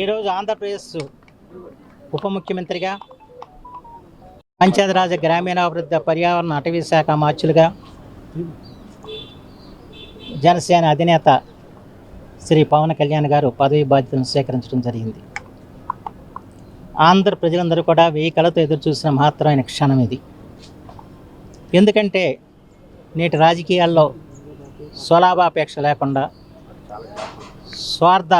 ఈరోజు ఆంధ్రప్రదేశ్ ఉప ముఖ్యమంత్రిగా పంచాయతీరాజ్ గ్రామీణాభివృద్ధి పర్యావరణ అటవీ శాఖ మార్చులుగా జనసేన అధినేత శ్రీ పవన్ కళ్యాణ్ గారు పదవి బాధ్యతను స్వీకరించడం జరిగింది. ఆంధ్ర ప్రజలందరూ కూడా వెయ్యి కళతో ఎదురు చూసిన మహత్తరమైన క్షణం ఇది. ఎందుకంటే నేటి రాజకీయాల్లో స్వలాభాపేక్ష లేకుండా స్వార్థ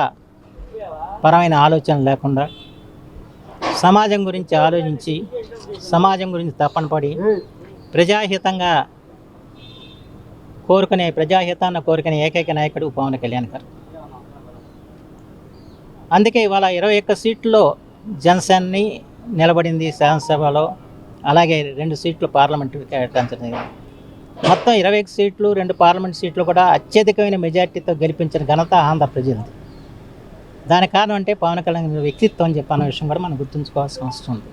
పరమైన ఆలోచన లేకుండా సమాజం గురించి ఆలోచించి సమాజం గురించి తప్పన పడి ప్రజాహితంగా కోరుకునే ప్రజాహితాన్ని కోరుకునే ఏకైక నాయకుడు పవన్ కళ్యాణ్ గారు. అందుకే ఇవాళ ఇరవై ఒక్క సీట్లో జనసేనని నిలబడింది శాసనసభలో అలాగే రెండు సీట్లు పార్లమెంటు కేటాయించడం మొత్తం ఇరవై ఒక్క సీట్లు రెండు పార్లమెంట్ సీట్లు కూడా అత్యధికమైన మెజార్టీతో గెలిపించిన ఘనత ఆంధ్ర ప్రజలది దాని కారణం అంటే పవన్ కళ్యాణ్ వ్యక్తిత్వం అని చెప్పి అన్న విషయం కూడా మనం గుర్తుంచుకోవాల్సిన అవసరం ఉంది.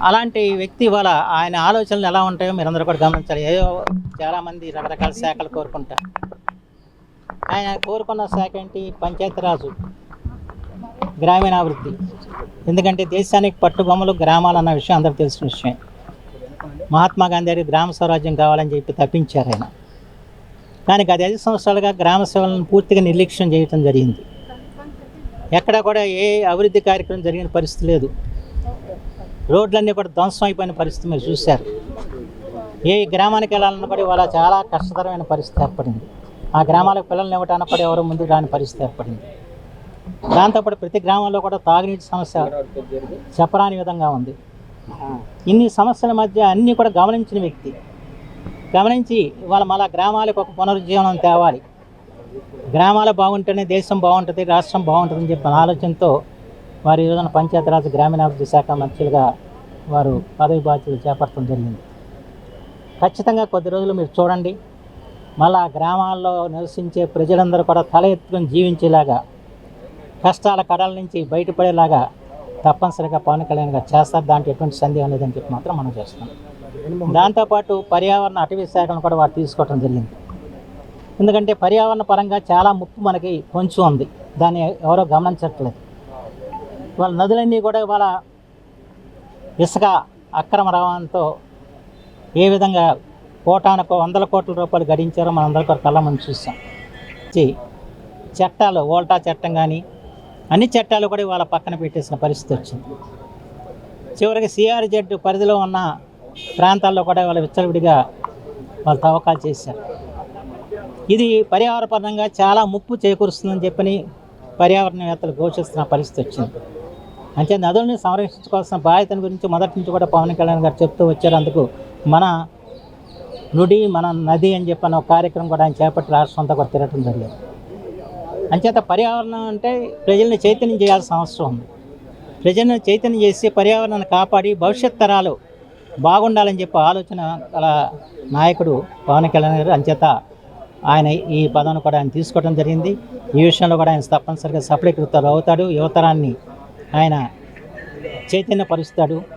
అలాంటి వ్యక్తి ఇవాళ ఆయన ఆలోచనలు ఎలా ఉంటాయో మీరందరూ కూడా గమనించాలి. ఏదో చాలామంది రకరకాల శాఖలు కోరుకుంటారు. ఆయన కోరుకున్న శాఖ ఏంటి? పంచాయతీరాజు గ్రామీణాభివృద్ధి. ఎందుకంటే దేశానికి పట్టుబొమ్మలు గ్రామాలు అన్న విషయం అందరికీ తెలిసిన విషయం మహాత్మా గాంధీ గారి గ్రామ స్వరాజ్యం కావాలని చెప్పి తప్పించారు ఆయన. కానీ గత ఐదు సంవత్సరాలుగా గ్రామ సేవలను పూర్తిగా నిర్లక్ష్యం చేయటం జరిగింది. ఎక్కడ కూడా ఏ అభివృద్ధి కార్యక్రమం జరిగిన పరిస్థితి లేదు. రోడ్లన్నీ కూడా ధ్వంసం అయిపోయిన పరిస్థితి మీరు చూశారు. ఏ గ్రామానికి వెళ్ళాలన్న కూడా ఇవాళ చాలా కష్టతరమైన పరిస్థితి ఏర్పడింది. ఆ గ్రామాలకు పిల్లల్ని ఇవ్వటానికి కూడా ఎవరు ముందుకు రాని పరిస్థితి ఏర్పడింది. దాంతోపాటు ప్రతి గ్రామంలో కూడా తాగునీటి సమస్య చెప్పరాని విధంగా ఉంది. ఇన్ని సమస్యల మధ్య అన్నీ కూడా గమనించిన వ్యక్తి గమనించి ఇవాళ మళ్ళా గ్రామాలకు ఒక పునరుజ్జీవనం తేవాలి. గ్రామాలు బాగుంటేనే దేశం బాగుంటుంది రాష్ట్రం బాగుంటుందని చెప్పిన ఆలోచనతో వారు ఈ రోజున పంచాయతీరాజ్ గ్రామీణాభివృద్ధి శాఖ మంత్రులుగా వారు పదవి బాధ్యతలు చేపట్టడం జరిగింది. ఖచ్చితంగా కొద్ది రోజులు మీరు చూడండి. మళ్ళా గ్రామాల్లో నివసించే ప్రజలందరూ కూడా తల ఎత్తుకొని జీవించేలాగా కష్టాల కడల నుంచి బయటపడేలాగా తప్పనిసరిగా పవన్ కళ్యాణ్ గారు చేస్తారు. దాంట్లో ఎటువంటి సందేహం లేదని చెప్పి మాత్రం మనం చేస్తున్నాం. దాంతోపాటు పర్యావరణ అటవీ శాఖను కూడా వారు తీసుకోవడం జరిగింది. ఎందుకంటే పర్యావరణ పరంగా చాలా ముప్పు మనకి కొంచెం ఉంది. దాన్ని ఎవరో గమనించట్లేదు. వాళ్ళ నదులన్నీ కూడా ఇవాళ ఇసుక అక్రమ రవాణాతో ఏ విధంగా కోటానికి వందల కోట్ల రూపాయలు గడించారో మనందరికీ కళ్ళ మనం చూస్తాం. చట్టాలు ఓల్టా చట్టం కానీ అన్ని చట్టాలు కూడా ఇవాళ పక్కన పెట్టేసిన పరిస్థితి వచ్చింది. చివరికి సిఆర్జెడ్ పరిధిలో ఉన్న ప్రాంతాల్లో కూడా వాళ్ళ విచ్చలవిడిగా వాళ్ళు తవ్వకాలు చేశారు. ఇది పర్యావరణపరంగా చాలా ముప్పు చేకూరుస్తుందని చెప్పని పర్యావరణవేత్తలు ఘోషిస్తున్న పరిస్థితి వచ్చింది. అంటే నదులను సంరక్షించుకోవాల్సిన బాధ్యతను గురించి మొదటి నుంచి కూడా పవన్ కళ్యాణ్ గారు చెప్తూ వచ్చారు అందుకు మన నుడి మన నది అని చెప్పిన ఒక కార్యక్రమం కూడా ఆయన చేపట్టి రాష్ట్రం అంతా కూడా తిరగటం జరిగింది. అంచేత పర్యావరణం అంటే ప్రజల్ని చైతన్యం చేయాల్సిన అవసరం ఉంది. ప్రజలను చైతన్యం చేసి పర్యావరణాన్ని కాపాడి భవిష్యత్ తరాలు బాగుండాలని చెప్పి ఆలోచన గల నాయకుడు పవన్ కళ్యాణ్ గారు అంచేత ఆయన ఈ పదవిని కూడా ఆయన తీసుకోవడం జరిగింది. ఈ విషయంలో కూడా ఆయన తప్పనిసరిగా సఫలీకృతాలు అవుతాడు. యువతరాన్ని ఆయన చైతన్యపరుస్తాడు.